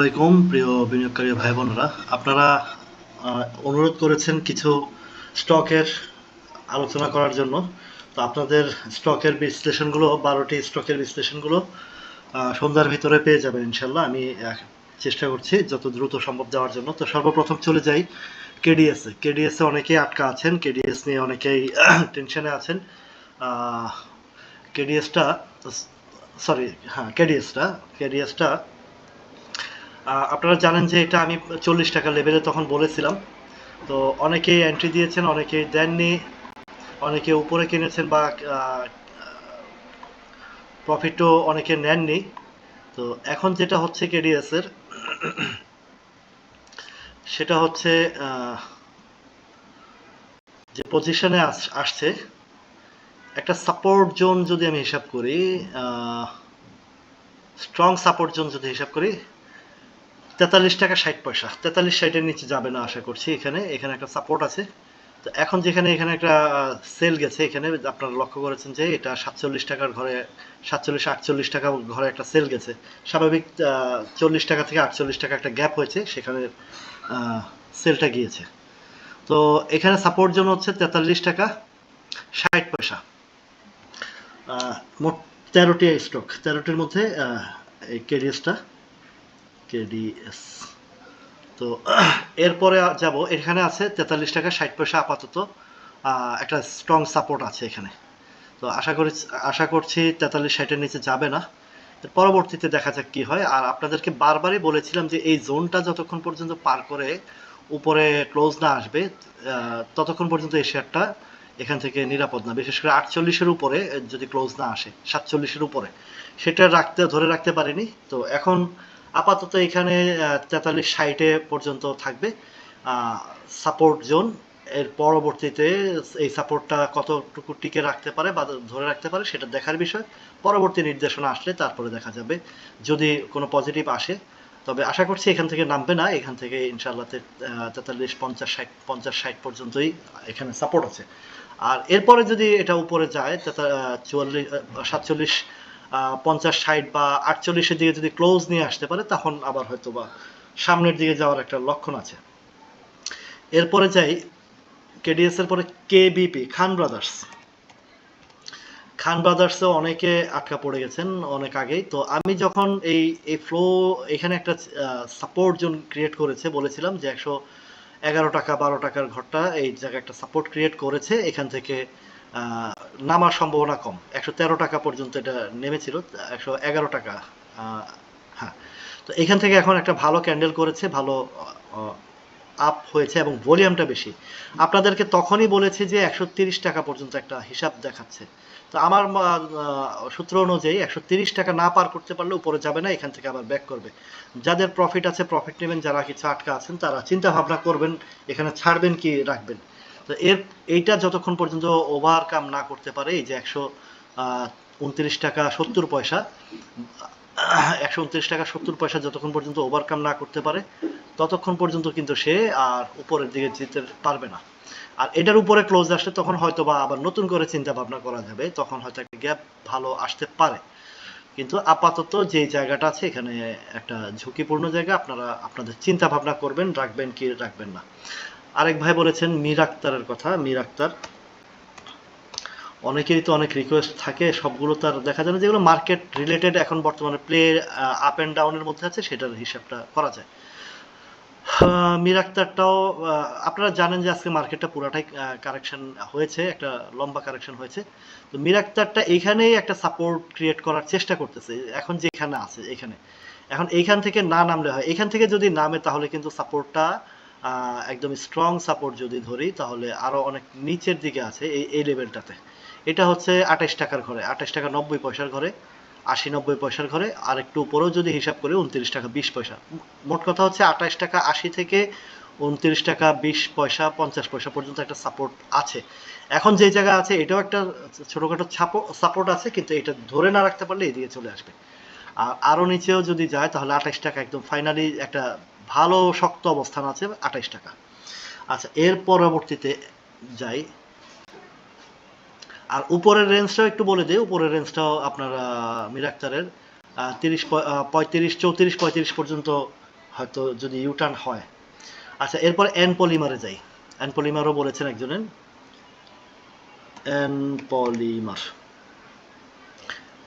আসসালামাইকুম প্রিয় বিনিয়োগকারী ভাই বোনেরা আপনারা অনুরোধ করেছেন কিছু স্টকের আলোচনা করার জন্য। তো আপনাদের স্টকের বিশ্লেষণগুলো, বারোটি স্টকের বিশ্লেষণগুলো সন্ধ্যার ভিতরে পেয়ে যাবেন ইনশাল্লাহ। আমি চেষ্টা করছি যত দ্রুত সম্ভব দেওয়ার জন্য। তো সর্বপ্রথম চলে যাই কেডিএস এ। কেডিএস এ অনেকেই আটকা আছেন, কেডিএস নিয়ে অনেকেই টেনশনে আছেন। কেডিএসটা সরি হ্যাঁ কেডিএসটা কেডিএসটা আপনারা জানেন যে এটা আমি চল্লিশ টাকা লেভেলে তখন বলেছিলাম। তো অনেকেই এন্ট্রি দিয়েছেন, অনেকেই দেননি, অনেকে উপরে কিনেছেন বা প্রফিটও অনেকে নেননি। তো এখন যেটা হচ্ছে কেডিএস এর সেটা হচ্ছে যে পজিশনে আসছে, একটা সাপোর্ট জোন যদি আমি হিসাব করি স্ট্রং সাপোর্ট জোন যদি হিসাব করি তেতাল্লিশ টাকা ষাট পয়সা। তেতাল্লিশ ষাটের নিচে যাবে না আশা করছি এখানে। এখানে একটা সাপোর্ট আছে। তো এখন যেখানে এখানে একটা সেল গেছে এখানে, আপনারা লক্ষ্য করেছেন যে এটা সাতচল্লিশ টাকার ঘরে, সাতচল্লিশ, আটচল্লিশ টাকা ঘরে একটা সেল গেছে। স্বাভাবিক চল্লিশ টাকা থেকে আটচল্লিশ টাকা একটা গ্যাপ হয়েছে, সেখানে সেলটা গিয়েছে। তো এখানে সাপোর্ট জন্য হচ্ছে তেতাল্লিশ টাকা, ষাট পয়সা। মোট তেরোটি স্টক তেরোটির মধ্যে এই কেডিএসটা কেডিএস তো, এরপরে যাব, এখানে আছে তেতাল্লিশ টাকা, ষাট পয়সা আপাতত। একটা স্ট্রং সাপোর্ট আছে এখানে। তো, আশা করি, আশা করছি তেতাল্লিশ ষাটের নিচে যাবে না। পরবর্তীতে দেখা যাক কি হয়। আর আপনাদেরকে বারবারই বলেছিলাম যে এই জোনটা যতক্ষণ পর্যন্ত পার করে উপরে ক্লোজ না আসবে ততক্ষণ পর্যন্ত এই শেয়ারটা এখান থেকে নিরাপদ না। বিশেষ করে আটচল্লিশের উপরে যদি ক্লোজ না আসে, সাতচল্লিশের উপরে। সেটা রাখতে, ধরে রাখতে পারিনি। তো, এখন আপাতত এখানে তেতাল্লিশ ষাটে পর্যন্ত থাকবে। সাপোর্ট জোন এর পরবর্তীতে এই সাপোর্টটা কতটুকু টিকে রাখতে পারে বা ধরে রাখতে পারে সেটা দেখার বিষয়। পরবর্তী নির্দেশনা আসলে তারপরে দেখা যাবে, যদি কোনো পজিটিভ আসে। তবে আশা করছি এখান থেকে নামবে না। এখান থেকে ইনশাল্লাহ তেতাল্লিশ পঞ্চাশ ষাট পঞ্চাশ ষাট পর্যন্তই এখানে সাপোর্ট আছে। আর এরপরে যদি এটা উপরে যায় চুয়াল্লিশ সাতচল্লিশ পঞ্চাশ, ষাট বা আটচল্লিশের দিকে যদি ক্লোজ নিয়ে আসতে পারে, তখন আবার হয়তো বা সামনের দিকে যাওয়ার একটা লক্ষণ আছে। এরপরে যাই কেডিএস এর পরে কেবিপি খান ব্রাদার্স খান ব্রাদার্সে অনেকে আটকা পড়ে গেছেন অনেক আগেই। তো আমি যখন এই এই ফ্লো এখানে একটা সাপোর্ট জোন ক্রিয়েট করেছে, বলেছিলাম যে একশো এগারো টাকা, বারো টাকার ঘরটা এই জায়গায় একটা সাপোর্ট ক্রিয়েট করেছে। এখান থেকে নামার সম্ভাবনা কম। একশো তেরো টাকা পর্যন্ত এটা নেমেছিল, একশো এগারো টাকা হ্যাঁ। তো এখান থেকে এখন একটা ভালো ক্যান্ডেল করেছে, ভালো আপ হয়েছে এবং ভলিউমটা বেশি। আপনাদেরকে তখনই বলেছি যে একশো টাকা পর্যন্ত একটা হিসাব দেখাচ্ছে। তো আমার সূত্র অনুযায়ী একশো টাকা না পার করতে পারলে উপরে যাবে না, এখান থেকে আবার ব্যাক করবে। যাদের প্রফিট আছে প্রফিট নেবেন, যারা কিছু আটকা আছেন, তারা চিন্তা ভাবনা করবেন, এখানে ছাড়বেন কি, রাখবেন। তো এর, এইটা যতক্ষণ পর্যন্ত ওভারকাম না করতে পারে, এই যে একশো উনত্রিশ টাকা সত্তর পয়সা, একশো উনত্রিশ টাকা সত্তর পয়সা যতক্ষণ পর্যন্ত ওভারকাম না করতে পারে, ততক্ষণ পর্যন্ত কিন্তু সে আর উপরের দিকে যেতে পারবে না। আর এটার উপরে ক্লোজ আসলে তখন হয়তো বা আবার নতুন করে চিন্তা ভাবনা করা যাবে, তখন হয়তো একটা গ্যাপ ভালো আসতে পারে। কিন্তু আপাতত যে জায়গাটা আছে, এখানে একটা ঝুঁকিপূর্ণ জায়গা, আপনারা, আপনাদের চিন্তা ভাবনা করবেন, রাখবেন কি রাখবেন না। আরেক ভাই বলেছেন, মীর আক্তারের কথা, মীর আক্তার। অনেকেরই তো অনেক রিকোয়েস্ট থাকে, সবগুলো তার দেখা যায় না, যেগুলো মার্কেট রিলেটেড এখন বর্তমানে প্লে আপ এন্ড ডাউনের মধ্যে আছে, সেটার হিসাবটা করা যায়। মীর আক্তারটাও আপনারা জানেন যে আজকে মার্কেটটা পুরাটাই কারেকশন হয়েছে, একটা লম্বা কারেকশন হয়েছে। তো মীর আক্তারটা এইখানেই একটা সাপোর্ট ক্রিয়েট করার চেষ্টা করতেছে, এখন যেখানে আছে, এখানে। এখন এইখান থেকে না নামলে হয় এখান থেকে যদি নামে তাহলে কিন্তু সাপোর্টটা একদম স্ট্রং সাপোর্ট যদি ধরি, তাহলে আরও অনেক নিচের দিকে আছে এই এই লেভেলটাতে এটা হচ্ছে আঠাশ টাকার ঘরে, আঠাশ টাকা নব্বই পয়সার ঘরে, আশি নব্বই পয়সার ঘরে, আর একটু উপরেও যদি হিসাব করি, উনত্রিশ টাকা বিশ পয়সা। মোট কথা হচ্ছে আঠাশ টাকা আশি থেকে উনত্রিশ টাকা বিশ পয়সা, পঞ্চাশ পয়সা পর্যন্ত একটা সাপোর্ট আছে। এখন যে জায়গা আছে, এটাও একটা ছোটখাটো সাপোর্ট আছে, কিন্তু এটা ধরে না রাখতে পারলে এদিকে চলে আসবে। আর আরও নিচেও যদি যায়, তাহলে আঠাশ টাকা একদম ফাইনালি একটা ভালো শক্ত অবস্থান আছে আঠাশ টাকা। আচ্ছা এর পরবর্তীতে যাই। আর উপরের রেঞ্জটাও একটু বলে দিই, উপরের রেঞ্জটাও আপনার মিরাক্তারের তিরিশ পঁয়ত্রিশ, চৌত্রিশ, পঁয়ত্রিশ পর্যন্ত হয়তো যদি ইউটার্ন হয়। আচ্ছা এরপর এন পলিমারে যাই। এন পলিমারও বলেছেন একজনের। এন পলিমার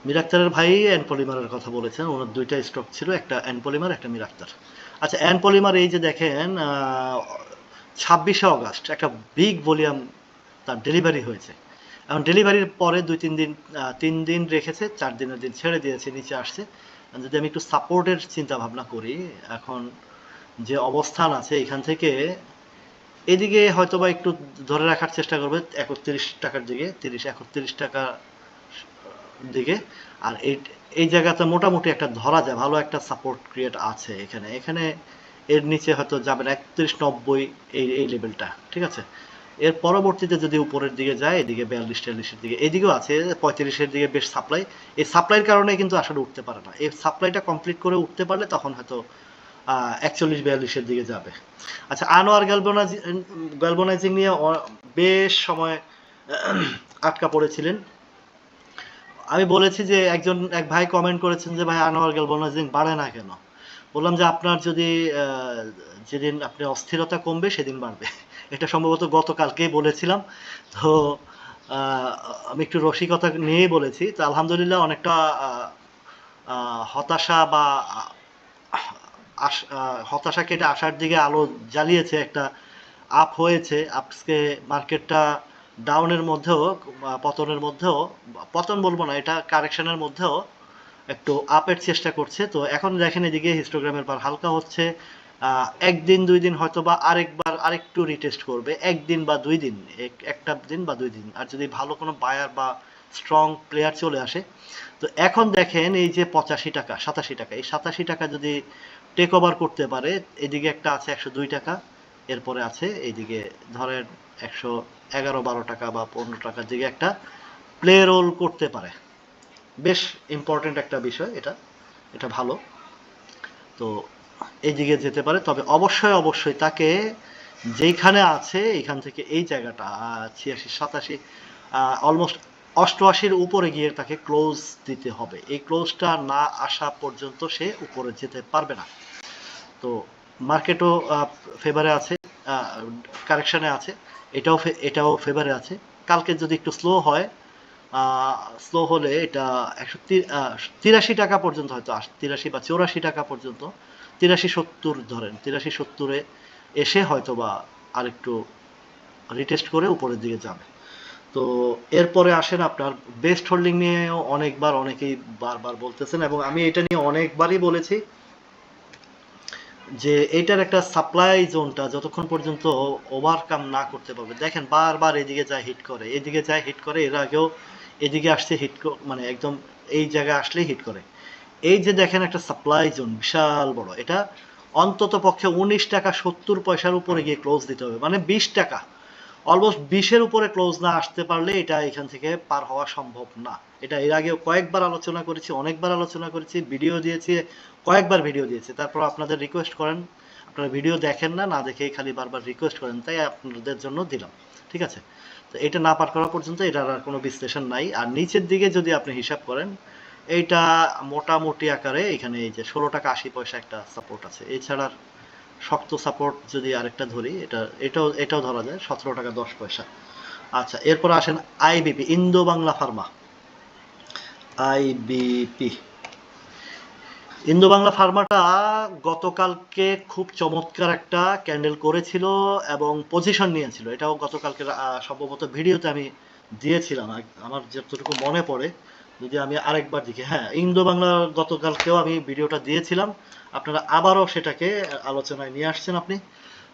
মিরাক্তারের ভাই এন পলিমারের কথা বলেছেন, ওনার দুইটা স্টক ছিল, একটা এন পলিমার একটা মিরাক্তার। আচ্ছা অ্যান পলিমার এই যে দেখেন ছাব্বিশে অগাস্ট একটা বিগ ভলিউম তার ডেলিভারি হয়েছে। এখন ডেলিভারির পরে দুই, তিন দিন তিন দিন রেখেছে, চার দিনের দিন ছেড়ে দিয়েছে, নিচে আসছে। যদি আমি একটু সাপোর্টের চিন্তা ভাবনা করি, এখন যে অবস্থান আছে এখান থেকে, এদিকে হয়তো বা একটু ধরে রাখার চেষ্টা করবে, একত্রিশ টাকার দিকে, তিরিশ, একত্রিশ টাকা দিকে। আর এই জায়গাতে মোটামুটি একটা ধরা যায়, ভালো একটা সাপোর্ট ক্রিয়েট আছে এখানে। এখানে এর নিচে হয়তো যাবেন একত্রিশ নব্বই এই এই লেভেলটা ঠিক আছে? এর পরবর্তীতে যদি উপরের দিকে যায়, এদিকে বিয়াল্লিশ টিয়াল্লিশের দিকে, এদিকেও আছে, পঁয়ত্রিশের দিকে বেশ সাপ্লাই এই সাপ্লাইয়ের কারণে কিন্তু আসলে উঠতে পারে না। এই সাপ্লাইটা কমপ্লিট করে উঠতে পারলে তখন হয়তো একচল্লিশ, বিয়াল্লিশের দিকে যাবে। আচ্ছা আনোয়ার গ্যালবোনাইজিং গ্যালবোনাইজিং নিয়ে বেশ সময় আটকা পড়েছিলেন। আমি বলেছি যে একজন, এক ভাই কমেন্ট করেছেন যে, ভাই, আনোয়ার গ্যালবোনাইজিং বাড়ে না কেন? বললাম যে, আপনার যদি যেদিন আপনি অস্থিরতা কমবে, সেদিন বাড়বে। এটা সম্ভবত গতকালকেই বলেছিলাম। তো আমি একটু রসিকতা নিয়েই বলেছি। তো আলহামদুলিল্লাহ অনেকটা হতাশা বা হতাশা কেটে আসার দিকে আলো জ্বালিয়েছে, একটা আপ হয়েছে। আজকে মার্কেটটা ডাউনের মধ্যেও পতনের মধ্যেও, পতন বলব না, এটা কারেকশনের মধ্যেও একটু আপের চেষ্টা করছে। তো এখন দেখেন এদিকে হিস্টোগ্রামের বার হালকা হচ্ছে। একদিন, দুই দিন হয়তো বা আরেকবার আরেকটু রিটেস্ট করবে। একদিন বা দুই দিন, এক- একটা দিন বা দুই দিন। আর যদি ভালো কোনো বায়ার বা স্ট্রং প্লেয়ার চলে আসে, তো এখন দেখেন এই যে পঁচাশি টাকা, সাতাশি টাকা। এই সাতাশি টাকা যদি টেক ওভার করতে পারে, এদিকে একটা আছে একশো দুই টাকা। এরপরে আছে এইদিকে ধরেন একশো এগারো বারো টাকা বা পনেরো টাকার দিকে একটা প্লে রোল করতে পারে। বেশ ইম্পর্টেন্ট একটা বিষয় এটা এটা ভালো। তো এইদিকে যেতে পারে, তবে অবশ্যই অবশ্যই তাকে যেইখানে আছে এখান থেকে এই জায়গাটা ছিয়াশি, সাতাশি অলমোস্ট অষ্টআশির উপরে গিয়ে তাকে ক্লোজ দিতে হবে। এই ক্লোজটা না আসা পর্যন্ত সে উপরে যেতে পারবে না। তো মার্কেটও ফেভারে আছে কারেকশানে আছে, এটাও এটাও ফেভারে আছে। কালকে যদি একটু স্লো হয় স্লো হলে এটা একশো তিরাশি টাকা পর্যন্ত হয়তো তিরাশি বা চৌরাশি টাকা পর্যন্ত, তিরাশি সত্তর ধরেন, তিরাশি সত্তরে এসে হয়তো বা আরেকটু রিটেস্ট করে উপরের দিকে যাবে। তো এরপরে আসেন আপনার বেস্ট হোল্ডিং নিয়েও অনেকবার অনেকেই বারবার বলতেছেন, এবং আমি এটা নিয়ে অনেকবারই বলেছি যে এটার একটা সাপ্লাই জোনটা যতক্ষণ পর্যন্ত ওভারকাম না করতে পারবে। দেখেন বারবার এদিকে যায় হিট করে, এদিকে যায় হিট করে, এর আগেও এদিকে আসছে হিট মানে একদম এই জায়গায় আসলেই হিট করে। এই যে দেখেন একটা সাপ্লাই জোন বিশাল বড়। এটা অন্তত পক্ষে উনিশ টাকা সত্তর পয়সার উপরে গিয়ে ক্লোজ দিতে হবে। মানে বিশ টাকা। অলমোস্ট বিশের উপরে ক্লোজ না আসতে পারলে এটা এখান থেকে পার হওয়া সম্ভব না। এটা এর আগেও কয়েকবার আলোচনা করেছি, অনেকবার আলোচনা করেছি ভিডিও দিয়েছি, কয়েকবার ভিডিও দিয়েছি। তারপর আপনাদের রিকোয়েস্ট করেন, আপনারা ভিডিও দেখেন না না দেখেই খালি বারবার রিকোয়েস্ট করেন, তাই আপনাদের জন্য দিলাম, ঠিক আছে? তো এটা না পার করা পর্যন্ত এটার আর কোনো বিশ্লেষণ নাই। আর নিচের দিকে যদি আপনি হিসাব করেন, এইটা মোটামুটি আকারে এখানে এই যে ষোলো টাকা আশি পয়সা একটা সাপোর্ট আছে। এছাড়া শক্ত সাপোর্ট যদি আরেকটা ধরি, এটা, এটাও এটাও ধরা যায়, সতেরো টাকা দশ পয়সা। আচ্ছা এরপর আসেন IBP Indo Bangla pharma. IBP Indo Bangla ফার্মাটা গতকালকে খুব চমৎকার একটা ক্যান্ডেল করেছিল এবং পজিশন নিয়েছিল। এটাও গতকালকে সম্ভবত ভিডিওতে আমি দিয়েছিলাম। আমার যতটুকু মনে পড়ে যদি আমি আরেকবার দেখি হ্যাঁ ইন্দো বাংলা গতকালকেও আমি ভিডিওটা দিয়েছিলাম। আপনারা আবারও সেটাকে আলোচনায় নিয়ে আসছেন আপনি।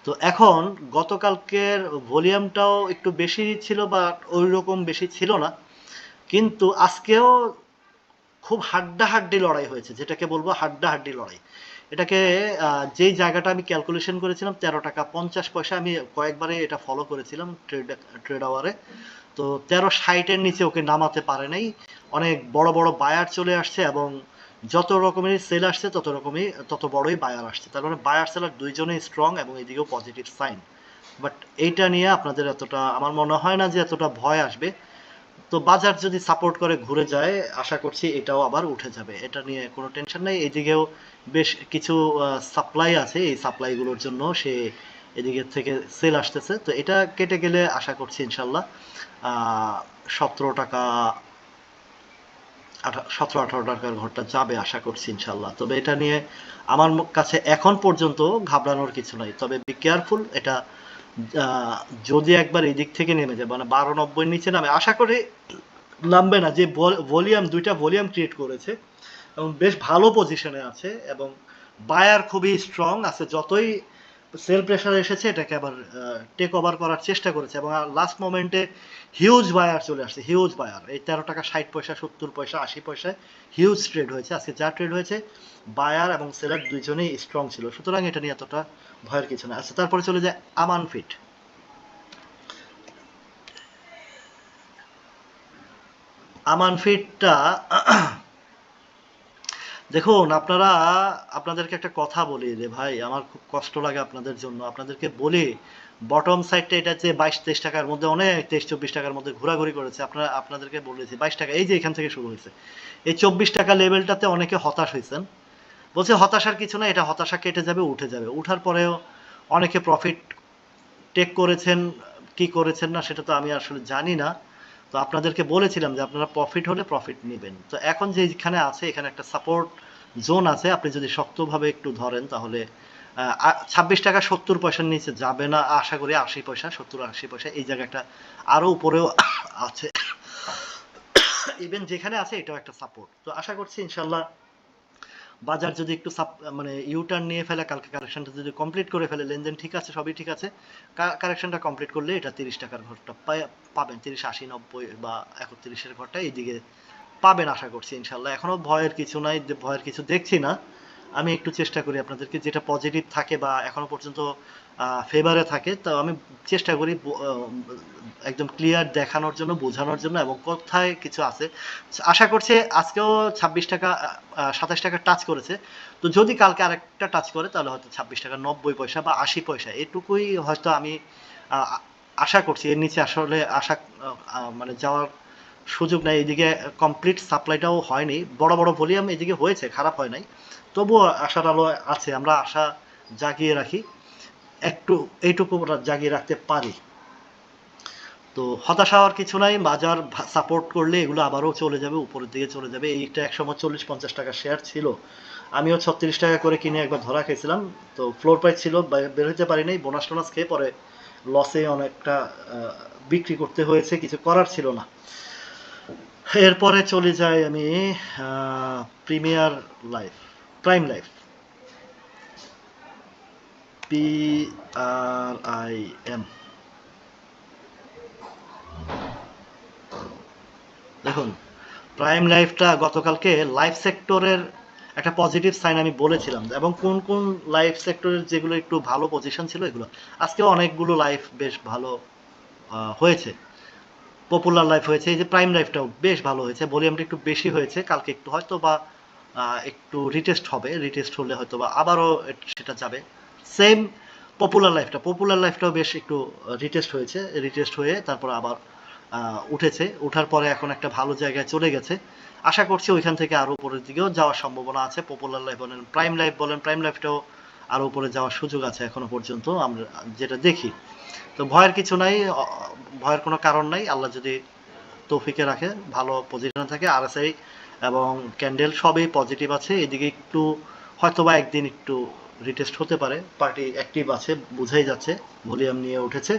তো এখন গতকালকের ভলিউমটাও একটু বেশি ছিল বা ওই রকম বেশি ছিল না। কিন্তু আজকেও খুব হাড্ডাহাড্ডি লড়াই হয়েছে, যেটাকে বলব হাড্ডাহাড্ডি লড়াই। এটাকে যেই জায়গাটা আমি ক্যালকুলেশন করেছিলাম, তেরো টাকা পঞ্চাশ পয়সা, আমি কয়েকবারে এটা ফলো করেছিলাম ট্রেড ট্রেড আওয়ারে তো তেরো ষাটের নিচে ওকে নামাতে পারে নাই। অনেক বড় বড় বায়ার চলে আসছে এবং যত রকমের সেল আসছে, তত রকমই, তত বড়ই বায়ার আসছে। তার মানে বায়ার সেলার দুইজনেই স্ট্রং এবং এদিকেও পজিটিভ সাইন বাট এইটা নিয়ে আপনাদের এতটা, আমার মনে হয় না যে এতটা ভয় আসবে। তো বাজার যদি সাপোর্ট করে ঘুরে যায়, আশা করছি এটাও আবার উঠে যাবে। এটা নিয়ে কোনো টেনশন নেই। এদিকেও বেশ কিছু সাপ্লাই আছে। এই সাপ্লাইগুলোর জন্য সে এদিকে থেকে সেল আসতেছে। তো এটা কেটে গেলে আশা করছি ইনশাল্লাহ সতেরো টাকা সতেরো, আঠারো টাকার ঘরটা যাবে আশা করছি ইনশাল্লাহ। তবে এটা নিয়ে আমার কাছে এখন পর্যন্ত ঘাবড়ানোর কিছু নাই। তবে বি কেয়ারফুল এটা যদি একবার এদিক থেকে নেমে যায় মানে বারো নব্বই নিচে নামে, আশা করি নামবে না। যে ভলিউম দুইটা ভলিউম ক্রিয়েট করেছে, এবং বেশ ভালো পজিশনে আছে, এবং বায়ার খুবই স্ট্রং আছে। যতই সেল প্রেশার এসেছে, এটাকে আবার টেক ওভার করার চেষ্টা করেছে এবং লাস্ট মোমেন্টে হিউজ বায়ার চলে আসছে হিউজ বায়ার এই তেরো টাকা, ষাট পয়সা, সত্তর পয়সা, আশি পয়সায় হিউজ ট্রেড হয়েছে। আজকে যা ট্রেড হয়েছে বায়ার এবং সেলার দুইজনেই স্ট্রং ছিল। সুতরাং এটা নিয়ে এতটা ভয়ের কিছু না। আচ্ছা তারপরে চলে যায় আমান ফিট আমান ফিটটা দেখুন, আপনারা, আপনাদেরকে একটা কথা বলি রে ভাই, আমার খুব কষ্ট লাগে আপনাদের জন্য। আপনাদেরকে বলি বটম সাইডটা এটা যে বাইশ তেইশ টাকার মধ্যে অনেক, তেইশ চব্বিশ টাকার মধ্যে ঘোরাঘুরি করেছে, আপনারা, আপনাদেরকে বলেছি, বাইশ টাকা, এই যে এখান থেকে শুরু হয়েছে। এই চব্বিশ টাকা লেভেলটাতে অনেকে হতাশ হয়েছেন। বলছে হতাশার কিছু না, এটা হতাশা কেটে যাবে, উঠে যাবে। উঠার পরেও অনেকে প্রফিট টেক করেছেন, কি করেছেন না, সেটা তো আমি আসলে জানি না। তো আপনাদেরকে বলেছিলাম যে আপনারা প্রফিট হলে প্রফিট নেবেন। তো এখন যে এখানে আছে, এখানে একটা সাপোর্ট জোন আছে। আপনি যদি শক্তভাবে একটু ধরেন তাহলে ছাব্বিশ টাকা সত্তর পয়সার নিচে যাবে না, আশা করি আশি পয়সা, সত্তর আশি পয়সা, এই জায়গাটা আরও উপরেও আছে। ইভেন যেখানে আছে এটাও একটা সাপোর্ট তো আশা করছি ইনশাল্লাহ বাজার যদি একটু মানে ইউটার্ন নিয়ে ফেলে, কালকে কারেকশনটা যদি কমপ্লিট করে ফেলে, লেনদেন ঠিক আছে, সবই ঠিক আছে কারেকশনটা কমপ্লিট করলে এটা তিরিশ টাকার ঘরটা পাবেন, তিরিশ, আশি, নব্বই বা একত্রিশের ঘরটা এইদিকে পাবেন আশা করছি ইনশাল্লাহ। এখনও ভয়ের কিছু নাই, ভয়ের কিছু দেখছি না। আমি একটু চেষ্টা করি আপনাদেরকে, যেটা পজিটিভ থাকে বা এখনও পর্যন্ত ফেভারে থাকে, তো আমি চেষ্টা করি একদম ক্লিয়ার দেখানোর জন্য, বোঝানোর জন্য এবং কোথায় কিছু আছে। আশা করছি আজকেও ছাব্বিশ টাকা সাতাশ টাকা টাচ করেছে। তো যদি কালকে আরেকটা টাচ করে, তাহলে হয়তো ছাব্বিশ টাকা, নব্বই পয়সা বা আশি পয়সা, এটুকুই হয়তো আমি আশা করছি। এর নিচে আসলে আশা মানে যাওয়ার সুযোগ নাই। এদিকে কমপ্লিট সাপ্লাইটাও হয়নি। বড় বড় ভলিউম এদিকে হয়েছে, খারাপ হয় নাই। তবুও আশার আলো আছে, আমরা আশা জাগিয়ে রাখি, একটু এইটুকু জাগিয়ে রাখতে পারি। তো হতাশা হওয়ার কিছু নাই, বাজার সাপোর্ট করলে এগুলো আবারও চলে যাবে, উপরের দিকে চলে যাবে। এইটা একসময় চল্লিশ পঞ্চাশ টাকা শেয়ার ছিল। আমিও ছত্রিশ টাকা করে কিনে একবার ধরা খেয়েছিলাম। তো ফ্লোর প্রাইস ছিল বের হতে পারি নাই বোনাস টোনাস খেয়ে পরে লসে অনেকটা বিক্রি করতে হয়েছে, কিছু করার ছিল না। এরপরে চলে যাই আমি premier life prime life P R I M দেখুন প্রাইম লাইফটা গতকালকে লাইফ সেক্টরের একটা পজিটিভ সাইন আমি বলেছিলাম। এবং কোন কোন লাইফ সেক্টরের যেগুলো একটু ভালো পজিশন ছিল এগুলো। আজকে অনেকগুলো লাইফ বেশ ভালো হয়েছে। পপুলার লাইফ হয়েছে। এই যে প্রাইম লাইফটাও বেশ ভালো হয়েছে। ভলিউমটা একটু বেশি হয়েছে। কালকে একটু হয়তো বা একটু রিটেস্ট হবে। রিটেস্ট হলে হয়তো বা আবারও সেটা যাবে। সেম পপুলার লাইফটা পপুলার লাইফটাও বেশ একটু রিটেস্ট হয়েছে। রিটেস্ট হয়ে তারপর আবার উঠেছে। ওঠার পরে এখন একটা ভালো জায়গায় চলে গেছে। আশা করছি ওইখান থেকে আরও উপরের দিকেও যাওয়ার সম্ভাবনা আছে। পপুলার লাইফ বলেন প্রাইম লাইফ বলেন প্রাইম লাইফটাও আরও উপরে যাওয়ার সুযোগ আছে এখনও পর্যন্ত। আমরা যেটা দেখি। তো ভয়ের কিছু নাই ভয়ের কোনো কারণ নাই। আল্লাহ যদি তৌফিকে রাখে, ভালো পজিশনে থাকে। আরএসআই এবং ক্যান্ডেল সবই পজিটিভ আছে। এদিকে একটু হয়তো বা একদিন একটু রিটেস্ট হতে পারে। পার্টি অ্যাক্টিভ আছে, বুঝাই যাচ্ছে ভলিউম নিয়ে উঠেছে।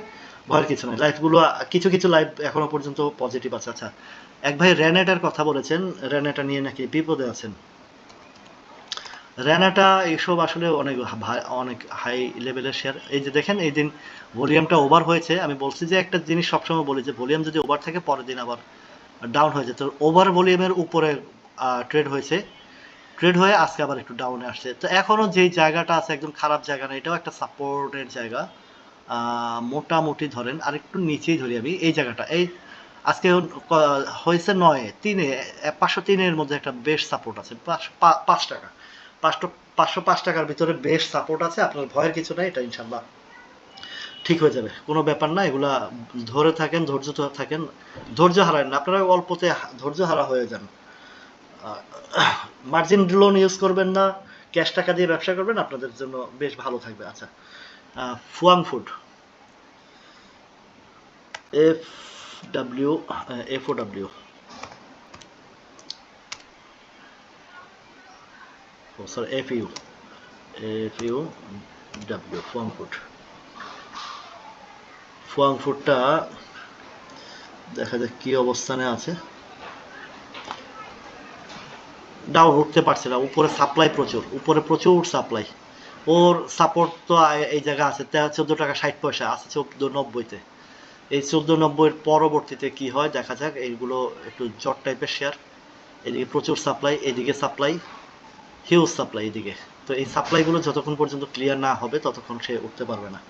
ভয়ের কিছু নাই। লাইফগুলো কিছু কিছু লাইভ এখনও পর্যন্ত পজিটিভ আছে। আচ্ছা এক ভাই র্যানেটার কথা বলেছেন। র্যানেটা নিয়ে নাকি বিপদে আছেন। র্যানাটা এইসব আসলে অনেক অনেক হাই লেভেলের শেয়ার এই যে দেখেন, এই দিন ভলিউমটা ওভার হয়েছে। আমি বলছি যে একটা জিনিস সবসময় বলি যে ভলিউম যদি ওভার থাকে, পরের দিন আবার ডাউন হয়েছে তো ওভার ভলিউমের উপরে ট্রেড হয়েছে। ট্রেড হয়ে আজকে আবার একটু ডাউনে আসছে। তো এখনও যেই জায়গাটা আছে একদম খারাপ জায়গা না, এটাও একটা সাপোর্টের জায়গা। মোটামুটি ধরেন আর একটু নিচেই ধরি আমি এই জায়গাটা। এই আজকে হয়েছে নয়, তিনে পাঁচশো তিনের মধ্যে একটা বেশ সাপোর্ট আছে। পাঁচ টাকা। পাঁচশো পাঁচশো পাঁচ টাকার ভিতরে বেশ সাপোর্ট আছে। আপনার ভয়ের কিছু নাই, এটা ইনশাল্লাহ ঠিক হয়ে যাবে। কোনো ব্যাপার না, এগুলা ধরে থাকেন, ধৈর্য ধরে থাকেন, ধৈর্য হারায় না। আপনারা অল্পতে ধৈর্য হারা হয়ে যান। মার্জিন লোন ইউজ করবেন না ক্যাশ টাকা দিয়ে ব্যবসা করবেন, আপনাদের জন্য বেশ ভালো থাকবে। আচ্ছা Fuwang food. F W F ও W sorry F U F U W, Fuwang food. Fuwang ফুডটা দেখা যাক কি অবস্থানে আছে। ডাউন উঠতে পারছে না, উপরে সাপ্লাই প্রচুর, উপরে প্রচুর সাপ্লাই। ওর সাপোর্ট তো এই জায়গা আছে চোদ্দ টাকা ষাট পয়সা, আছে চোদ্দ নব্বইতে। এই চোদ্দ নব্বইয়ের পরবর্তীতে কি হয়, দেখা যাক, এইগুলো একটু জট টাইপের শেয়ার এদিকে প্রচুর সাপ্লাই এদিকে সাপ্লাই হিউজ সাপ্লাই এদিকে। তো এই সাপ্লাইগুলো যতক্ষণ পর্যন্ত ক্লিয়ার না হবে, ততক্ষণ সে উঠতে পারবে না।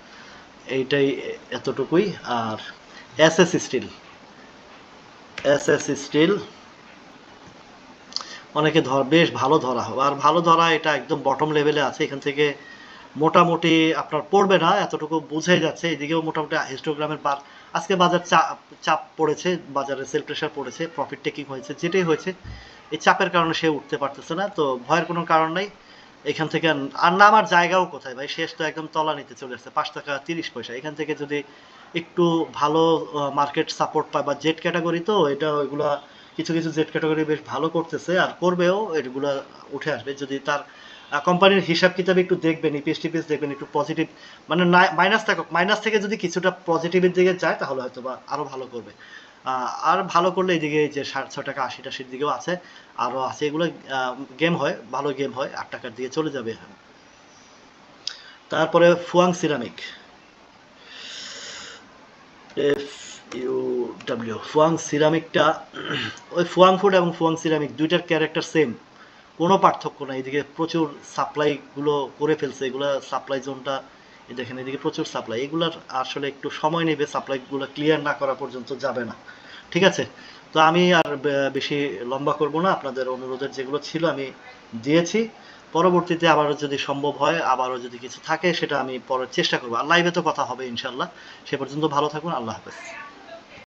এইটাই এতটুকুই। আর S S steel S S steel অনেকে ধর, বেশ ভালো ধরা হবে আর ভালো ধরা এটা একদম বটম লেভেলে আছে। এখান থেকে মোটামুটি আপনার পড়বে না, এতটুকু বুঝাই যাচ্ছে। এদিকেও মোটামুটি হিস্টোগ্রামের বার আজকে বাজার চাপ চাপ পড়েছে, বাজারে সেল প্রেশার পড়েছে প্রফিট টেকিং হয়েছে, যেটাই হয়েছে, এই চাপের কারণে সে উঠতে পারতেছে না। তো ভয়ের কোনো কারণ নাই। এখান থেকে আর নামার জায়গাও কোথায় ভাই? শেষ তো একদম তলা নিতে চলে আসছে, পাঁচ টাকা তিরিশ পয়সা। এখান থেকে যদি একটু ভালো মার্কেট সাপোর্ট পায় বা জেড ক্যাটাগরি তো এটা ওইগুলা কিছু কিছু জেড ক্যাটাগরি বেশ ভালো করতেছে আর করবেও, এগুলা উঠে আসবে। যদি তার কোম্পানির হিসাব কিতাব একটু দেখবেন ইপিএস টিপিএস দেখবেন, একটু পজিটিভ মানে মাইনাস থাকুক মাইনাস থেকে যদি কিছুটা পজিটিভের দিকে যায় তাহলে হয়তো বা আরও ভালো করবে। আর ভালো করলে এদিকে যে ষাট ছয় টাকা, আশি টাশির দিকেও আছে। আরও আছে, এগুলো গেম হয়, ভালো গেম হয়, আট টাকার দিকে চলে যাবে এখন। তারপরে Fuwang ceramic. F U W Fuwang সিরামিকটা, ওই ফুয়াং ফুড এবং ফুয়াং সিরামিক দুইটার ক্যারেক্টার সেম কোনো পার্থক্য নাই, এদিকে প্রচুর সাপ্লাই গুলো করে ফেলছে, এগুলা সাপ্লাই জোনটা দেখেন এদিকে প্রচুর সাপ্লাই এগুলার আসলে একটু সময় নেবে সাপ্লাই গুলো ক্লিয়ার না করা পর্যন্ত যাবে না। ঠিক আছে? তো আমি আর বেশি লম্বা করব না। আপনাদের অনুরোধের যেগুলো ছিল আমি দিয়েছি। পরবর্তীতে আবারও যদি সম্ভব হয়, আবারও যদি কিছু থাকে, সেটা আমি পরে চেষ্টা করব। আর লাইভে তো কথা হবে ইনশাল্লাহ সে পর্যন্ত ভালো থাকুন। আল্লাহ হাফেজ।